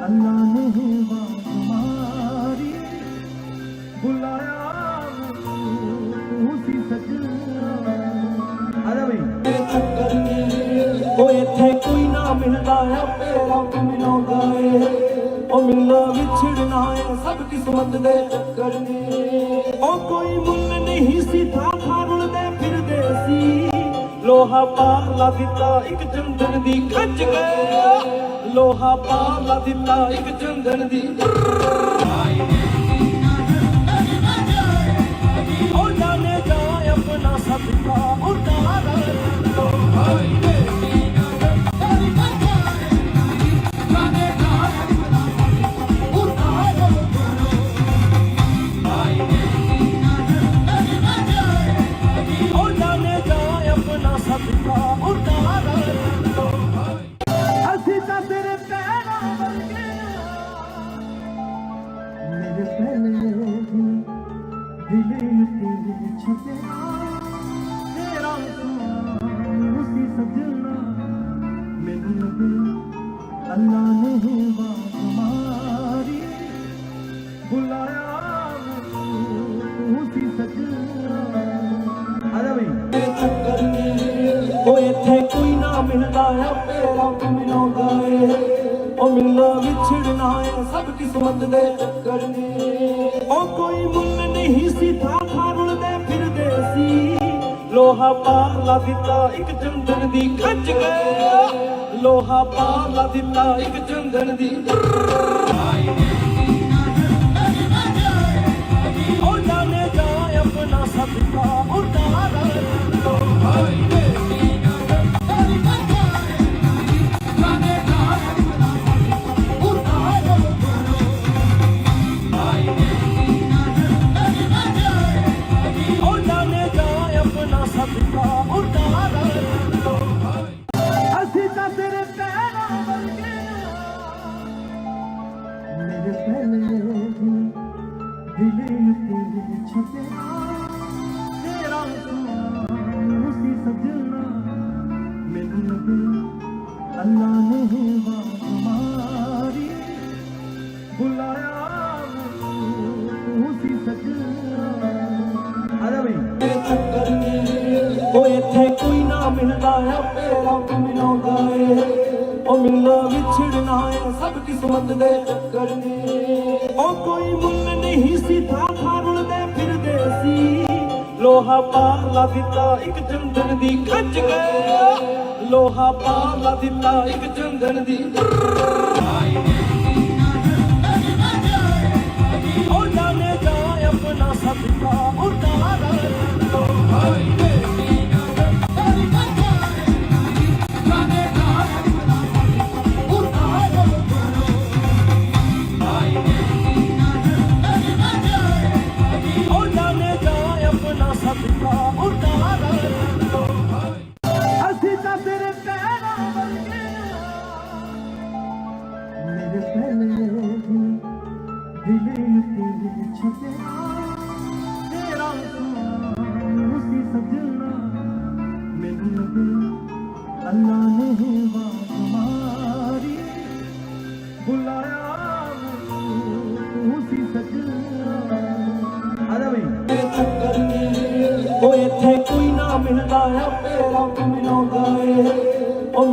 ਅੱਲਾ ਨੇ ਬਾਤ ਮਾਰੀ ਬੁਲਾਇਆ ਤੂੰ ਸੀ ਸਜਣਾ ਆ ਜਾ ਬਈ ਉਹ ਇੱਥੇ ਕੋਈ ਨਾ ਮਿਲਦਾ ਆ ਤੇਰਾ ਮਿਲਾਉਂਦਾ ਏ ਉਹ ਮਿਲਣਾ ਵਿਛੜਨਾ ਏ ਸਭ ਕਿਸਮਤ ਦੇ ਚੱਕਰ ਨੇ। ਉਹ ਕੋਈ ਮੁੱਲ ਲੋਹਾ ਪਾਰ ਲਾ ਦਿੱਤਾ ਇੱਕ ਚੰਦਨ ਦੀ ਖੱਜ ਗਏ ਲੋਹਾ ਪਾਰ ਲਾ ਦਿੱਤਾ ਇੱਕ ਚੰਦਨ ਦੀ ਉਹ ਮਿਲਦਾ ਆ ਤੇਰਾ ਮਿਲਾਉਂਦਾ ਏ। ਉਹ ਮਿਲਣਾ ਵਿਛੜਨਾ ਏ, ਸਭ ਕਿਸਮਤ ਦੇ ਚੱਕਰ ਨੇ। ਉਹ ਕੋਈ ਮੁੱਲ ਨਹੀਂ ਸੀ ਥਾਂ ਥਾਂ ਰੁਲਦੇ ਫਿਰਦੇ ਸੀ। ਲੋਹਾ ਪਾਰ ਲਾ ਦਿੱਤਾ ਇੱਕ ਚੰਦਨ ਦੀ ਖੱਜ ਗਏ ਲੋਹਾ ਪਾਰ ਲਾ ਦਿੱਤਾ ਇੱਕ ਚੰਦਨ ਦੀ ਉਹ ਜਾਣੇ ਜਾ ਆਪਣਾ ਸਦਕਾ ਉਤਾਰ ਉਹ ਉੱਤੇ ਛੱਡਿਆ ਤੇਰਾ ਤੂੰ ਸੀ ਸਜਣਾ ਮੈਨੂੰ ਲੱਗਿਆ ਅੱਲਾ ਨੇ ਬਾਤ ਮਾਰੀ ਬੁਲਾਇਆ ਤੂੰ ਸੀ ਸਜਣਾ ਆ ਜਾ ਬਈ ਉਹ ਇੱਥੇ ਕੋਈ ਨਾ ਮਿਲਦਾ ਆ ਤੇਰਾ ਮਿਲਾਉਂਦਾ ਏ ਉਹ ਮਿਲਣਾ ਵਿਛੜਨਾ ਏ ਸਭ ਲੋਹਾ ਪਾਰ ਲਾ ਦਿੱਤਾ ਇੱਕ ਚੰਦਨ ਦੀ ਖੱਜ ਗਏ ਲੋਹਾ ਪਾਰ ਲਾ ਦਿੱਤਾ ਇੱਕ ਚੰਦਨ ਦੀ। ਉਹ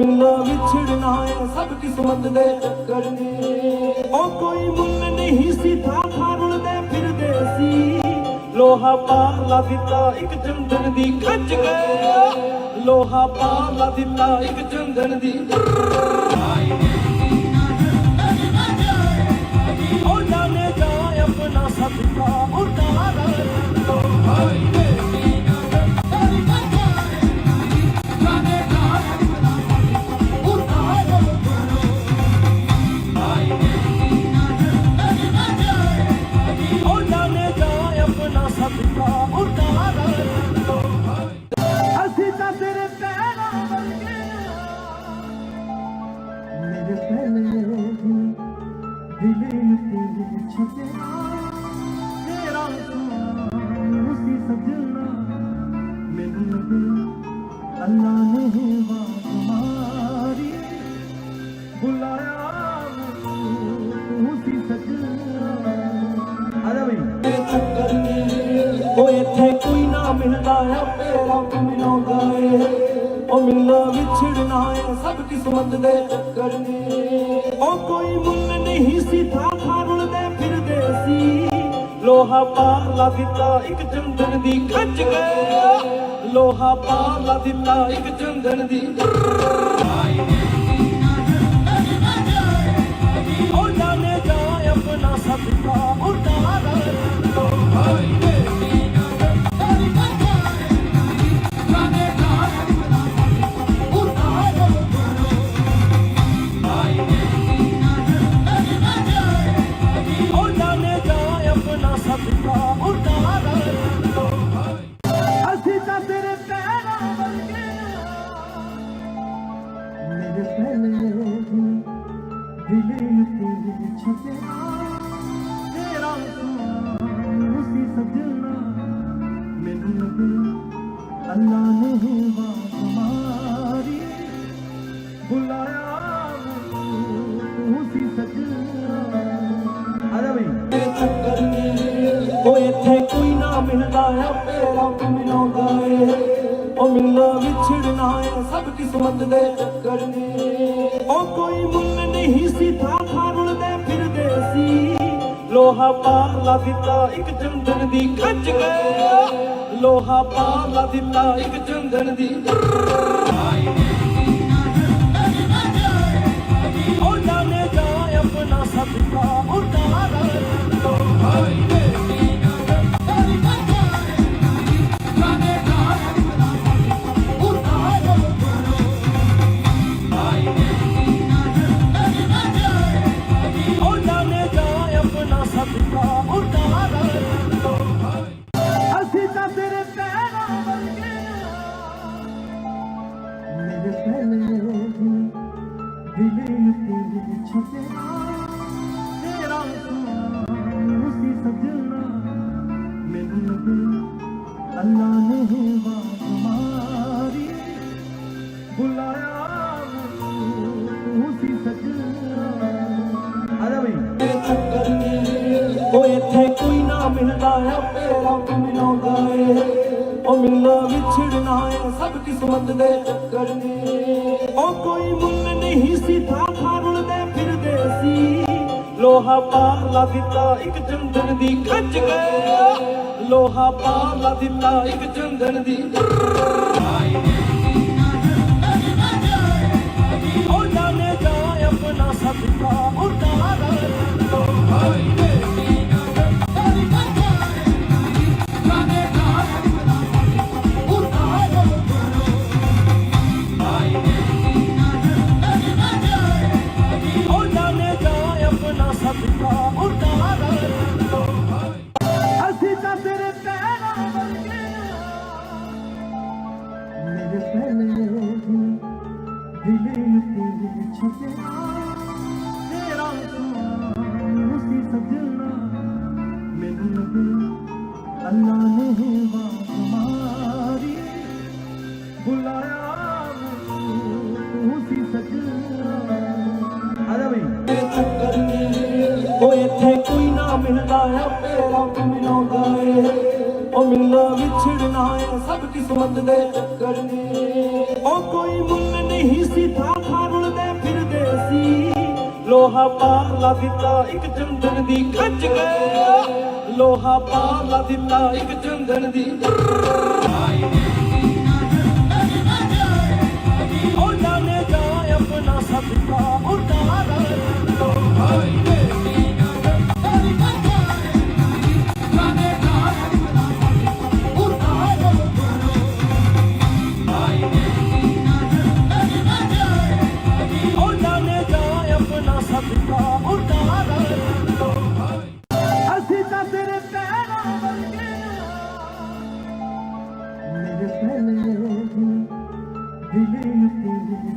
ਉਹ ਵਿਛੜਨਾ ਏ ਸਭ ਕਿਸਮਤ ਦੇ ਚੱਕਰ ਨੇ। ਉਹ ਕੋਈ ਮੁੱਲ ਨਹੀਂ ਸੀ ਥਾਂ ਥਾਂ ਰੁਲਦੇ ਫਿਰਦੇ ਸੀ। ਲੋਹਾ ਪਾਰ ਲਾ ਦਿੱਤਾ ਇੱਕ ਚੰਦਨ ਦੀ ਖੱਜ ਗਏ ਲੋਹਾ ਪਾਰ ਲਾ ਦਿੱਤਾ ਇੱਕ ਚੰਦਨ ਦੀ ਉਹ ਜਾਣੇ ਜਾ ਆਪਣਾ ਸਦਕਾ, ਉਤਾਰ। ਉਹ अल्लाह मिलना विछड़ना है सब किस्मत दे चक्कर ने ओ कोई ਲੋਹਾ ਦਿੱਤਾ ਇੱਕ ਚੰਦਨ ਦੀ ਖੱਜ ਗਏ ਲੋਹਾ ਪਾਰਲਾ ਦਿੱਤਾ ਇੱਕ ਚੰਦਨ ਦੀ। ਉਹ ਮਿਲਦਾ ਆ ਤੇਰਾ ਮਿਲਾਉਂਦਾ ਏ। ਉਹ ਮਿਲਣਾ ਵਿਛੜਨਾ ਏ ਸਭ ਕਿਸਮਤ ਦੇ ਚੱਕਰ ਨੇ। ਉਹ ਕੋਈ ਮੁੱਲ ਨਹੀਂ ਸੀ ਥਾਂ ਥਾਂ ਰੁਲਦੇ ਫਿਰਦੇ ਸੀ। ਲੋਹਾ ਪਾਰ ਲਾ ਦਿੱਤਾ ਇੱਕ ਚੰਦਨ ਦੀ ਖੱਜ ਗਏ ਲੋਹਾ ਪਾਰ ਲਾ ਦਿੱਤਾ ਇੱਕ ਚੰਦਨ ਦੀ ਉਹ ਜਾਣੇ ਜਾ ਆਪਣਾ ਸਦਕਾ ਉਤਾਰ ਉਹ beni Bilir değil çeker ਕਿਸਮਤ ਦੇ ਚੱਕਰ ਨੇ। ਉਹ ਕੋਈ ਮੁੱਲ ਨਹੀਂ ਸੀ ਥਾਂ ਥਾਂ ਰੁਲਦੇ ਫਿਰਦੇ ਸੀ। ਲੋਹਾ ਪਾਰ ਲਾ ਦਿੱਤਾ ਇੱਕ ਚੰਦਨ ਦੀ ਖੱਚ ਗਏ ਲੋਹਾ ਪਾਰ ਲਾ ਦਿੱਤਾ ਇੱਕ ਚੰਦਨ ਦੀ ਉਹ ਜਾਣੇ ਜਾ ਆਪਣਾ ਸਦਕਾ ਉਹ ਇੱਥੇ ਕੋਈ ਨਾ ਮਿਲਦਾ ਆ ਤੇਰਾ ਮਿਲਾਉਂਦਾ ਏ। ਉਹ ਮਿਲਣਾ ਵਿਛੜਨਾ ਏ, ਸਭ ਕਿਸਮਤ ਦੇ ਚੱਕਰ ਨੇ। ਉਹ ਕੋਈ ਮੁੱਲ ਨਹੀਂ ਸੀ, ਥਾਂ ਥਾਂ ਰੁਲਦੇ ਫਿਰਦੇ ਸੀ। ਲੋਹਾ ਪਾਰ ਲਾ ਦਿੱਤਾ ਇੱਕ ਚੰਦਨ ਦੀ ਖੱਚ ਗਏ ਲੋਹਾ ਪਾਰ ਲਾ ਦਿੱਤਾ ਇੱਕ ਚੰਦਨ ਦੀ ਉਹ ਜਾਣੇ ਜਾ ਆਪਣਾ ਸਦਕਾ, ਉਤਾਰ। ਉਹ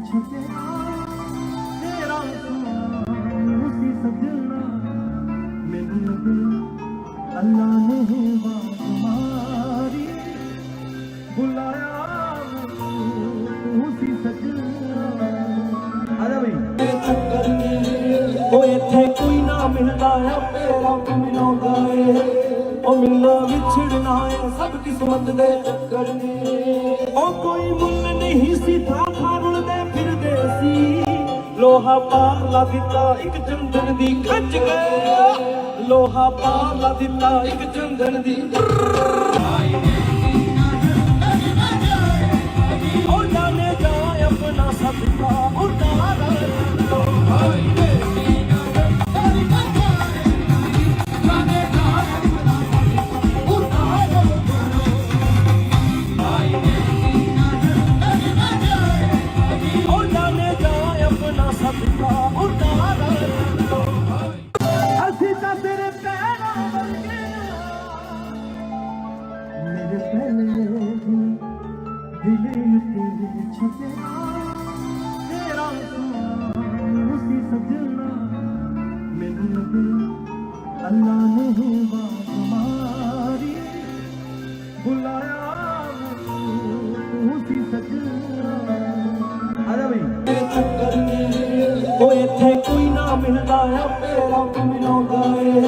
ਉੱਤੇ ਛਪਿਆ ਤੇਰਾ ਤੂੰ ਸੀ ਸਜਣਾ ਮੈਨੂੰ ਲੱਗਿਆ ਅੱਲਾ ਨੇ ਬਾਤ ਮਾਰੀ ਬੁਲਾਇਆ ਮੈਨੂੰ ਸੀ ਸਜਣਾ ਆ ਜਾ ਬਈ ਤੇਰੇ ਚੱਕਰ ਨੇ ਉਹ ਇੱਥੇ ਕੋਈ ਨਾ ਮਿਲਦਾ ਆ ਤੇਰਾ ਮਿਲਾਉਂਦਾ ਏ ਉਹ ਮਿਲਣਾ ਲੋਹਾ ਪਾਲਾ ਦਿੱਤਾ ਇੱਕ ਚੰਦਨ ਦੀ ਖੱਚ ਗਏ ਲੋਹਾ ਪਾਲਾ ਦਿੱਤਾ ਇੱਕ ਚੰਦਨ ਦੀ। ਉਹ ਜਾਣੇ ਜਾ ਆਪਣਾ ਸਦਕਾ। ਉਹ ਇੱਥੇ ਕੋਈ ਨਾ ਮਿਲਦਾ ਆ ਮੇਰਾ ਮਿਲਾਉਂਦਾ ਏ।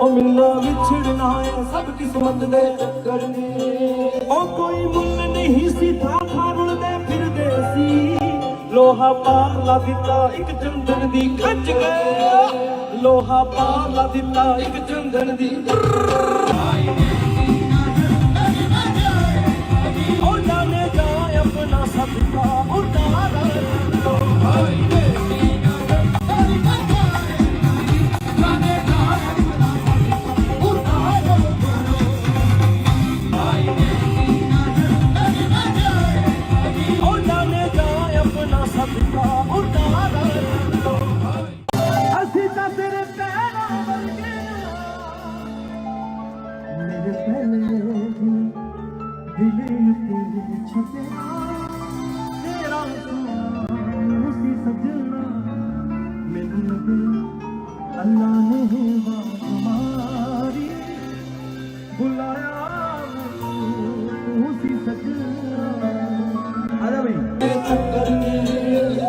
ਉਹ ਮਿਲਣਾ ਵਿਛੜਨਾ ਏ ਸਭ ਕਿਸਮਤ ਦੇ ਚੱਕਰ ਨੇ। ਉਹ ਕੋਈ ਮੁੱਲ ਨਹੀਂ ਸੀ ਥਾਂ ਥਾਂ ਰੁਲਦੇ ਫਿਰਦੇ ਸੀ। ਲੋਹਾ ਪਾਲਾ ਦਿੱਤਾ ਇੱਕ ਚੰਦਨ ਦੀ ਖੱਜ ਗਏ ਲੋਹਾ ਪਾਲਾ ਦਿੱਤਾ ਇੱਕ ਚੰਦਨ ਦੀ ਉਹ ਜਾਣੇ ਜਾ ਆਪਣਾ ਸਦਕਾ ਉਤਾਰ ਉਹ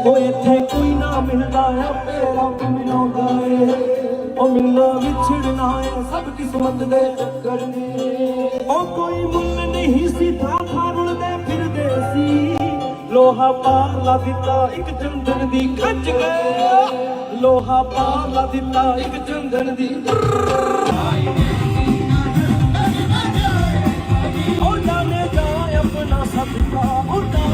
ਉਹ ਇੱਥੇ ਕੋਈ ਨਾ ਮਿਲਦਾ ਆ ਮੇਰਾ ਮਿਲਾਉਂਦਾ ਏ। ਉਹ ਮਿਲਦਾ ਕਿਸਮਤ ਦੇ ਚੱਕਰ ਨੇ। ਉਹ ਕੋਈ ਮੁੱਲ ਨਹੀਂ ਸੀ ਥਾਂ ਥਾਂ ਰੁਲਦੇ ਫਿਰਦੇ ਸੀ। ਲੋਹਾ ਪਾਲਾ ਦਿੱਤਾ ਇੱਕ ਚੰਦਨ ਦੀ ਖੱਚ ਗਏ ਲੋਹਾ ਪਾਲਾ ਦਿੱਤਾ ਇੱਕ ਚੰਦਨ ਦੀ ਉਹ ਜਾਣੇ ਜਾ ਆਪਣਾ ਸਦਕਾ। ਉਤਾਰ ਉਹ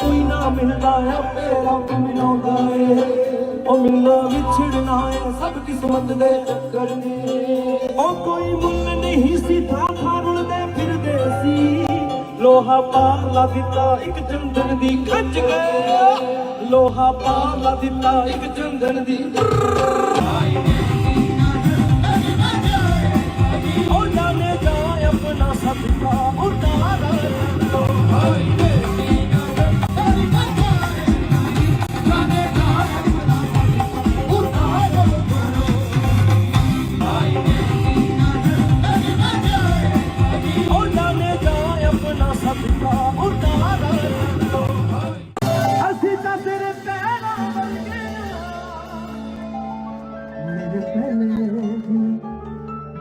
ਕੋਈ ਨਾ ਮਿਲਦਾ ਆ ਮੇਰਾ ਮਿਲਾਉਂਦਾ ਏ। ਉਹ ਮਿਲਣਾ ਵਿਛੜਨਾ ਏ, ਸਭ ਕਿਸਮਤ ਦੇ ਚੱਕਰ ਨੇ। ਉਹ ਕੋਈ ਮੁੱਲ ਨਹੀਂ ਸੀ ਥਾਂ ਥਾਂ ਰੁਲਦੇ ਫਿਰਦੇ ਸੀ। ਲੋਹਾ ਪਾਲਾ ਦਿੱਤਾ ਇੱਕ ਚੰਦਨ ਦੀ ਖੱਚ ਗਏ ਲੋਹਾ ਪਾਲਾ ਦਿੱਤਾ ਇੱਕ ਚੰਦਨ ਦੀ ਉਹ ਜਾਣੇ ਜਾ ਆਪਣਾ ਸਦਕਾ ਉਤਾਰ ਉਹ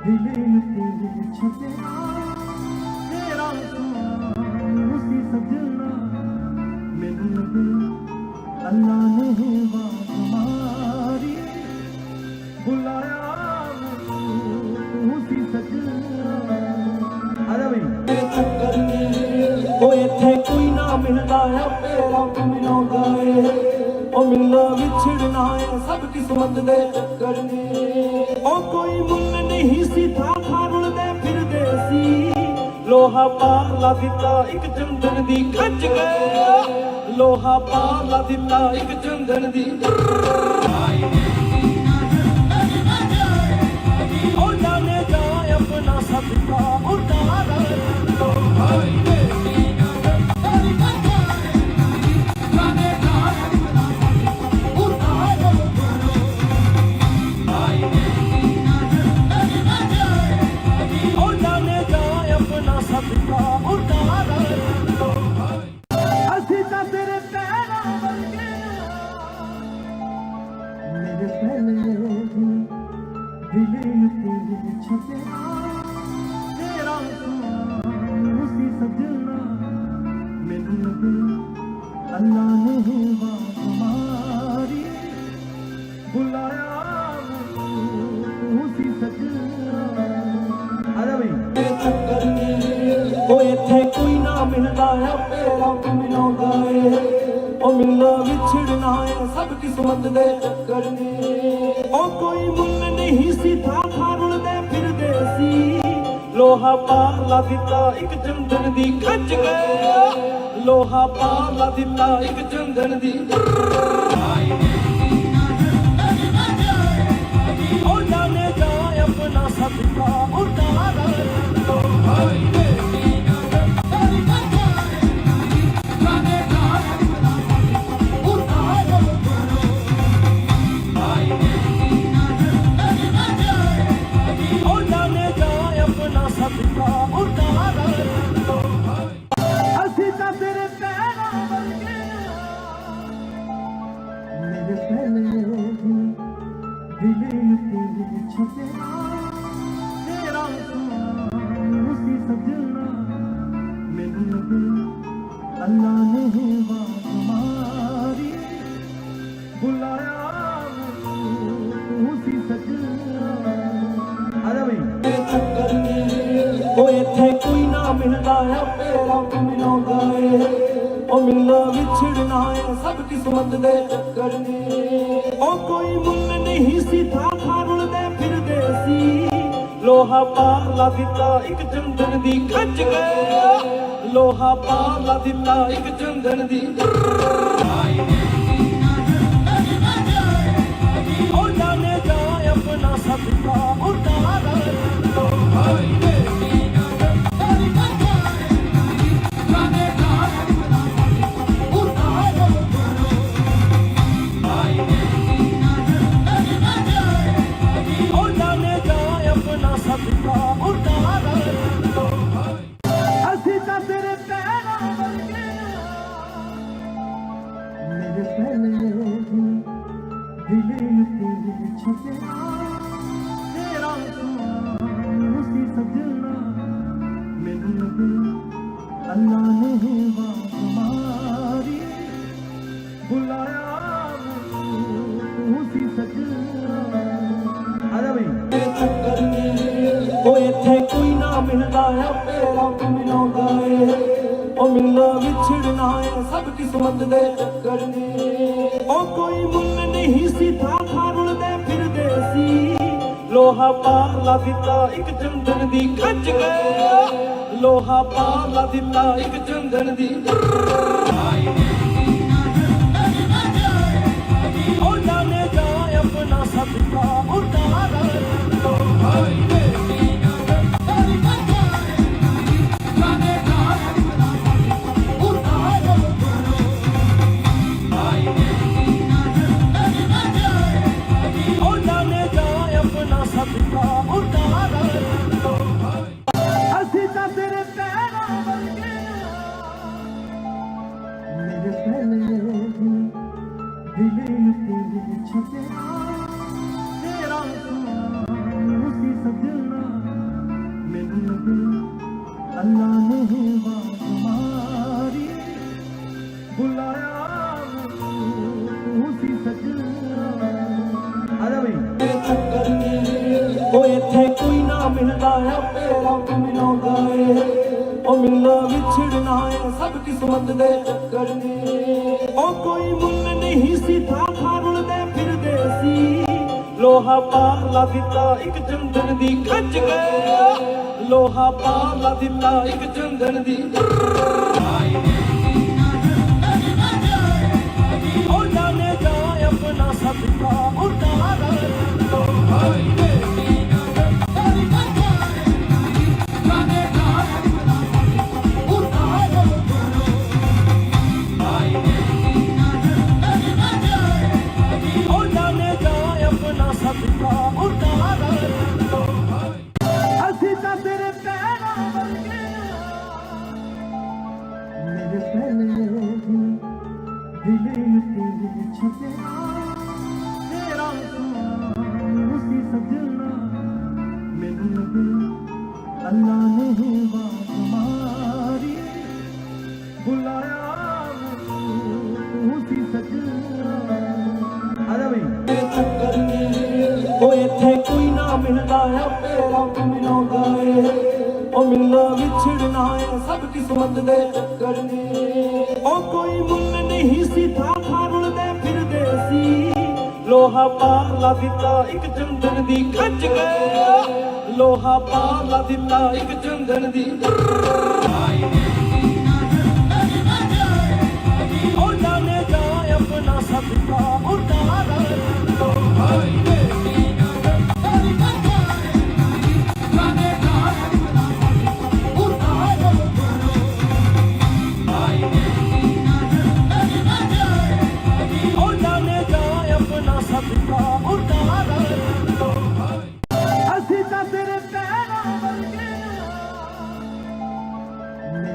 Dilim dili çatına ਕਿਸਮਤ ਦੇ ਚੱਕਰ ਨੇ। ਉਹ ਕੋਈ ਮੁੱਲ ਨਹੀਂ ਸੀ, ਥਾਂ ਥਾਂ ਰੁਲਦੇ ਫਿਰਦੇ ਸੀ। ਲੋਹਾ ਪਾਰ ਲਾ ਦਿੱਤਾ ਇੱਕ ਚੰਦਨ ਦੀ ਖੱਜ ਗਏ ਲੋਹਾ ਪਾਰ ਲਾ ਦਿੱਤਾ ਇੱਕ ਚੰਦਨ ਦੀ ਉਹ ਜਾਣੇ ਜਾਏ ਆਪਣਾ ਸਤਿਕਾਰ ਮਿਲਦਾ ਆਪੇ ਰੱਬ ਮਿਲਾਉਂਦਾ ਏ। ਉਹ ਮਿਲਣਾ ਵਿਛੜਨਾ ਏ, ਸਭ ਕਿਸਮਤ ਦੇ ਚੱਕਰ ਨੇ। ਉਹ ਕੋਈ ਮੁੱਲ ਨਹੀਂ ਸੀ ਥਾਂ ਥਾਂ ਰੁਲਦੇ ਫਿਰਦੇ ਸੀ। ਲੋਹਾ ਪਾਰ ਲਾ ਦਿੱਤਾ ਇੱਕ ਚੰਦਨ ਦੀ ਖੱਜ ਗਏ ਲੋਹਾ ਪਾਰ ਲਾ ਦਿੱਤਾ ਇੱਕ ਚੰਦਨ ਦੀ ਉਹ ਜਾਣੇ ਜਾ ਆਪਣਾ ਸਦਕਾ ਉਤਾਰ ਲੋ ਹਾਏ Ellerine Gülü yüreği çeker ਕਿਸਮਤ ਦੇ ਚੱਕਰ ਨੇ। ਉਹ ਕੋਈ ਮੁੱਲ ਨਹੀਂ ਸੀ ਥਾਂ ਥਾਂ ਰੁਲਦੇ ਫਿਰਦੇ ਸੀ। ਲੋਹਾ ਪਾਰ ਲਾ ਦਿੱਤਾ ਇੱਕ ਚੰਦਨ ਦੀ ਖੱਜ ਗਏ ਲੋਹਾ ਪਾਰ ਲਾ ਦਿੱਤਾ ਇੱਕ ਚੰਦਨ ਦੀ ਉਹ ਜਾਣੇ ਜਾ ਆਪਣਾ ਸਦਕਾ। ਉਹ ਰੱਬੇ ਰੱਬ ਮਿਲਾਉਂਦਾ ਏ। ਉਹ ਮਿਲਣਾ ਵਿਛੜਨਾ ਏ, ਸਭ ਕਿਸਮਤ ਦੇ ਚੱਕਰ ਨੇ। ਉਹ ਕੋਈ ਮੁੱਲ ਨਹੀਂ ਸੀ ਥਾਂ ਥਾਂ ਰੁਲਦੇ ਫਿਰਦੇ ਸੀ। ਲੋਹਾ ਪਾਰ ਲਾ ਦਿੱਤਾ ਇੱਕ ਚੰਦਨ ਦੀ ਖੱਜ ਕੇ। ਲੋਹਾ ਪਾਰ ਲਾ ਦਿੱਤਾ ਇੱਕ ਚੰਦਨ ਦੀ ਉਹਨਾਂ ਨੇ ਜਾ ਆਪਣਾ ਸਦਕਾ ਉਤਾਰਾ ਲੋਹਾ ਮੇਰੇ ਪਹਿਲੇ ਦਿਨ ਦਿਲ ਉੱਤੇ ਛੁਪਿਆ ਤੇਰਾ ਤੂੰ ਸੀ ਕਿਸਮਤ ਦੇ ਚੱਕਰ ਨੇ। ਉਹ ਕੋਈ ਮੁੱਲ ਨਹੀਂ ਸੀ ਥਾਂ ਥਾਂ ਰੁਲਦੇ ਫਿਰਦੇ ਸੀ ਲੋਹਾ ਪਾਰ ਲਾ ਦਿੱਤਾ ਇੱਕ ਚੰਦਨ ਦੀ ਖੱਜ ਗਿਆ ਲੋਹਾ ਪਾਰ ਲਾ ਦਿੱਤਾ ਇੱਕ ਚੰਦਨ ਦੀ ਉਹਨਾਂ ਨੇ ਜਾ ਆਪਣਾ ਸਦਕਾ ਉਤਾਰਾ ਲੋਹਾ ਨੇ ਮਿਲਦਾ ਮਿਲਾਉਂਦਾ ਏ ਉਹ ਮਿਲਣਾ ਵਿਛੜਨਾ ਏ ਸਭ ਕਿਸਮਤ ਦੇ ਚੱਕਰ ਨੇ ਉਹ ਕੋਈ ਮੁੱਲ ਨਹੀਂ ਸੀ ਥਾਂ ਥਾਂ ਰੁਲਦੇ ਫਿਰਦੇ ਸੀ ਲੋਹਾ ਪਾਲਾ ਦਿੱਤਾ ਇੱਕ ਚੰਦਨ ਦੀ ਖੱਜ ਗਏ ਲੋਹਾ ਪਾਲਾ ਦਿੱਤਾ ਇੱਕ ਚੰਦਨ ਦੀ ਉਹ ਜਾਣੇ ਜਾ ਆਪਣਾ ਸਦਕਾ ਉਤਾਰਾ। ਉਹਨਾਂ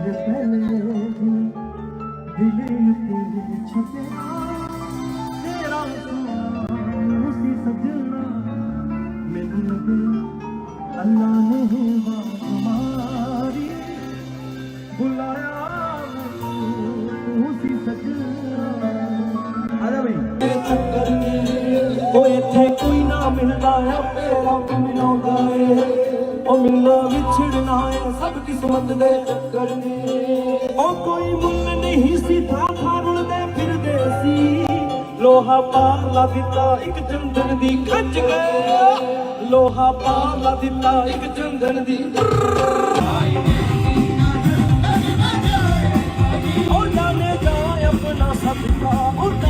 ਮੇਰੇ ਪਹਿਲੇ ਦਿਨ ਦਿਲ ਤੇਰਾ ਤੂੰ ਸੀ ਸਜਣਾ। ਮੈਨੂੰ ਲੱਗਿਆ ਅੱਲਾ ਨੇ ਬਾਤ ਮਾਰੀ। ਬੁਲਾਇਆ ਮੈਨੂੰ ਸੀ ਸਜਣਾ। ਆਜਾ ਬਈ। ਉਹ ਇੱਥੇ ਕੋਈ ਨਾ ਮਿਲਦਾ ਆ। ਮੇਰਾ ਮਿਲਾਉਂਦਾ ਏ। ਉਹ ਮਿਲਣਾ ਕਿਸਮਤ ਦੇ ਚੱਕਰ ਨੇ। ਉਹ ਕੋਈ ਮੁੱਲ ਨਹੀਂ ਸੀ, ਥਾਂ ਰੁਲਦੇ ਫਿਰਦੇ ਸੀ। ਲੋਹਾ ਪਾਲਾ ਦਿੱਤਾ ਇੱਕ ਚੰਦਨ ਦੀ ਖੱਜ ਗਏ ਲੋਹਾ ਪਾਲਾ ਦਿੱਤਾ ਇੱਕ ਚੰਦਨ ਦੀ ਉਹਨਾਂ ਨੇ ਜਾ ਆਪਣਾ ਸਦਕਾ ਉਹਨਾਂ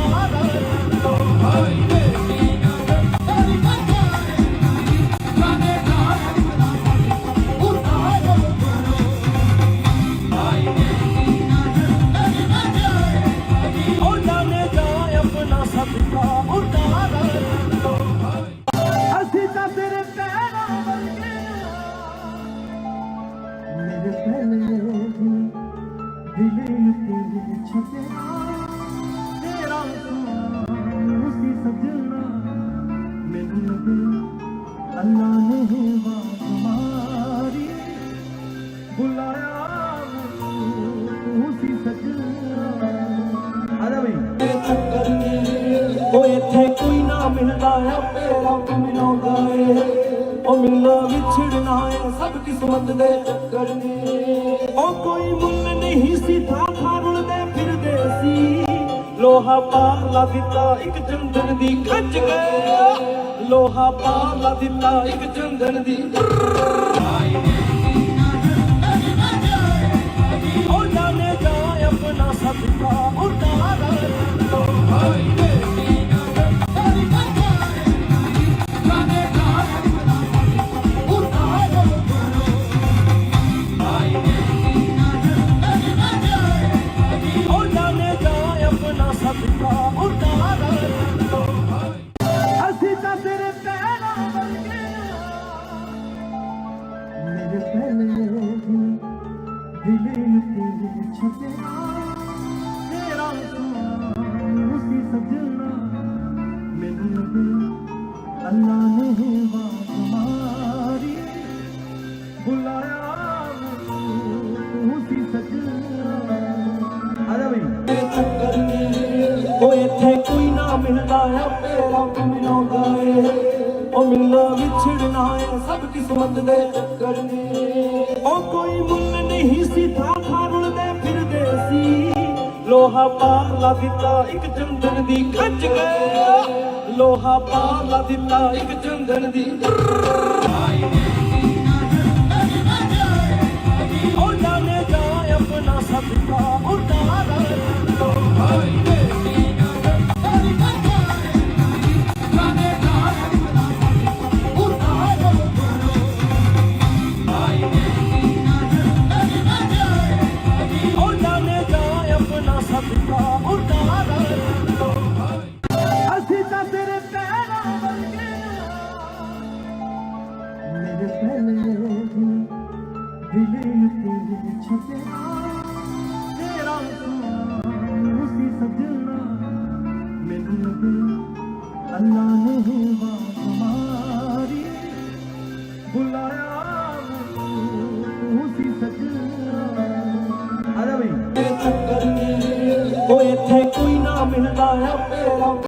ਉਹ ਮਿਲਣਾ ਵਿਛੜਨਾ ਏ ਸਭ ਕਿਸਮਤ ਦੇ ਚੱਕਰ ਨੇ। ਉਹ ਕੋਈ ਮੁੱਲ ਨਹੀਂ ਸੀ ਥਾਂ ਥਾਂ ਰੁਲਦੇ ਫਿਰਦੇ ਸੀ। ਲੋਹਾ ਪਾਲਾ ਦਿੱਤਾ ਇੱਕ ਚੰਦਨ ਦੀ ਖੱਜ ਗਏ ਲੋਹਾ ਪਾਲਾ ਦਿੱਤਾ ਇੱਕ ਚੰਦਨ ਦੀ ਉਹਨਾਂ ਨੇ ਜਾ ਆਪਣਾ ਸਦਕਾ ਉਤਾਰਾ ਉਹਨਾਂ ਮੇਰੇ ਪਹਿਲੇ ਦਿਨ ਦਿਲ ਉੱਤੇ ਛਪਿਆ ਤੇਰਾ ਤੂੰ ਸੀ ਕਿਸਮਤ ਦੇ ਚੱਕਰ ਨੇ। ਉਹ ਕੋਈ ਮੁੱਲ ਨਹੀਂ ਸੀ ਥਾਂ ਥਾਂ ਰੁਲਦੇ ਫਿਰਦੇ ਸੀ। ਲੋਹਾ ਪਾਲਾ ਦਿੱਤਾ ਇੱਕ ਚੰਦਨ ਦੀ ਖੱਜ ਗਏ ਲੋਹਾ ਪਾਲਾ ਦਿੱਤਾ ਇੱਕ ਚੰਦਨ ਦੀ ਉਹਨਾਂ ਨੇ ਜਾ ਆਪਣਾ ਸਦਕਾ। ਉਤਾਰਾ